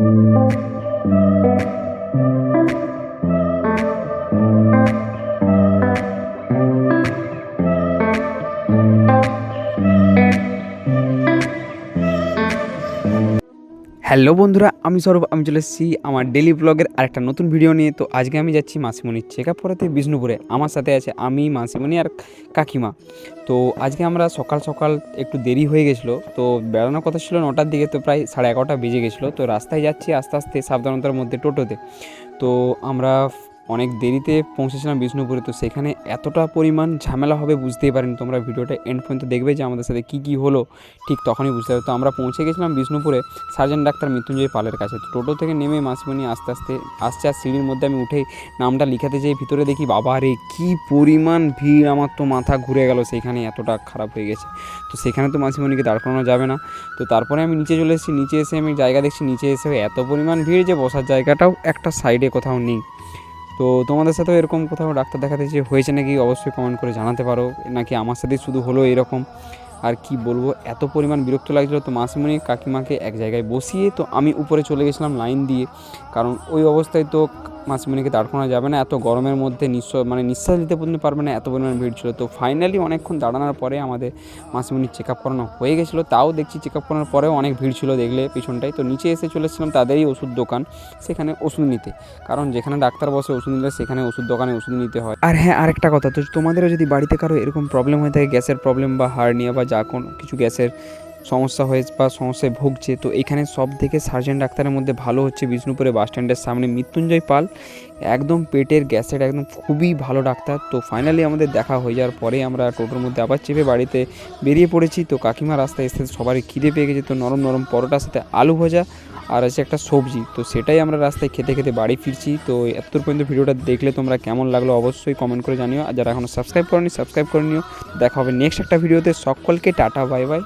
Thank you. Hello বন্ধুরা, আমি সৌরভ, আমি চলে এসেছি আমার ডেলি ব্লগের আরেকটা নতুন ভিডিও নিয়ে। তো আজকে আমি যাচ্ছি মাসিমণির চেক আপ করাতে বিষ্ণুপুরে। আমার সাথে আছে আমি, মাসিমণি আর কাকিমা। তো আজকে আমরা সকাল সকাল একটু দেরি হয়ে গেছিল। তো বেড়ানোর কথা ছিল নটার দিকে, তো প্রায় সাড়ে এগারোটা বেজে গেছিল। তো রাস্তায় যাচ্ছি আস্তে আস্তে সাবধানতার মধ্যে টোটোতে। তো আমরা অনেক দেরিতে পৌঁছেছিলাম বিষ্ণুপুরে, তো সেখানে এতটা পরিমাণ ঝামেলা হবে বুঝতেই পারেন। তোমরা ভিডিওটা এন্ড পর্যন্ত দেখবে যে আমাদের সাথে কী কী হলো, ঠিক তখনই বুঝতে পারবে তো আমরা পৌঁছে গেছিলাম বিষ্ণুপুরে সার্জেন্ট ডাক্তার মৃত্যুঞ্জয় পালের কাছে। তো টোটো থেকে নেমে মাসিমণি আস্তে আস্তে, আসছে আর সিঁড়ির মধ্যে আমি উঠেই নামটা লিখাতে যাই ভিতরে দেখি, বাবা রে, কী পরিমাণ ভিড়! আমার তো মাথা ঘুরে গেল, সেখানে এতটা খারাপ হয়ে গেছে। তো সেখানে তো মাসিমণিকে দাঁড় করানো যাবে না। তো তারপরে আমি নিচে চলে এসেছি, নিচে এসে আমি জায়গা দেখছি, নিচে এসে এত পরিমাণ ভিড় যে বসার জায়গাটাও একটা সাইডে কোথাও নেই। তো তোমাদের সাথেও এরকম কোথাও ডাক্তার দেখাতে যে হয়েছে নাকি অবশ্যই কমেন্ট করে জানাতে পারো। নাকি আমার সাথেই শুধু হলো এরকম? আর কি বলব? এত পরিমাণ বিরক্ত লাগছিল তো মাসিমণি কাকিমাকে এক জায়গায় বসিয়ে তো আমি উপরে চলে গেছিলাম লাইন দিয়ে। কারণ ওই অবস্থায় তো মাসিমণিকে দাঁড় করানো যাবে না। এত গরমের মধ্যে নিঃশ্বাস মানে নিঃশ্বাস দিতে পর্যন্ত পারবে না, এত পরিমাণ ভিড় ছিল। তো ফাইনালি অনেকক্ষণ দাঁড়ানোর পরে আমাদের মাসিমণির চেক আপ করানো হয়ে গেছিল। তাও দেখছি চেক আপ করানোর পরেও অনেক ভিড় ছিল দেখলে পিছনটায়। তো নিচে এসে চলে এসেছিলাম তাদেরই ওষুধ দোকান, সেখানে ওষুধ নিতে। কারণ যেখানে ডাক্তার বসে ওষুধ নিলে সেখানে ওষুধ দোকানে ওষুধ নিতে হয়। আর হ্যাঁ আরেকটা কথা, তো তোমাদেরও যদি বাড়িতে কারও এরকম প্রবলেম হয়ে থাকে, গ্যাসের প্রবলেম বা হার্নিয়া বা যা কোনো কিছু গ্যাসের সমস্যা হয়েছে বা সমস্যায় ভুগছে। তো এখানে সব থেকে সার্জেন্ট ডাক্তারের মধ্যে ভালো হচ্ছে বিষ্ণুপুরে বাস স্ট্যান্ডের সামনে মৃত্যুঞ্জয় পাল। একদম পেটের গ্যাসের একদম খুবই ভালো ডাক্তার। তো ফাইনালি আমাদের দেখা হয়ে যাওয়ার পরে আমরা টোটোর মধ্যে আবার চেপে বাড়িতে বেরিয়ে পড়েছি। তো কাকিমা রাস্তায় এসে সবারই খিদে পেয়ে গেছে। তো নরম নরম পরোটার সাথে আলু ভাজা আর আছে একটা সবজি। তো সেটাই আমরা রাস্তায় খেতে খেতে বাড়ি ফিরছি। তো এতদূর পর্যন্ত ভিডিওটা দেখলে তোমরা কেমন লাগল অবশ্যই কমেন্ট করে জানিও। আর যারা এখনও সাবস্ক্রাইব করেনি সাবস্ক্রাইব করে নিও। দেখা হবে নেক্সট একটা ভিডিওতে। সকলকে টাটা বাই বাই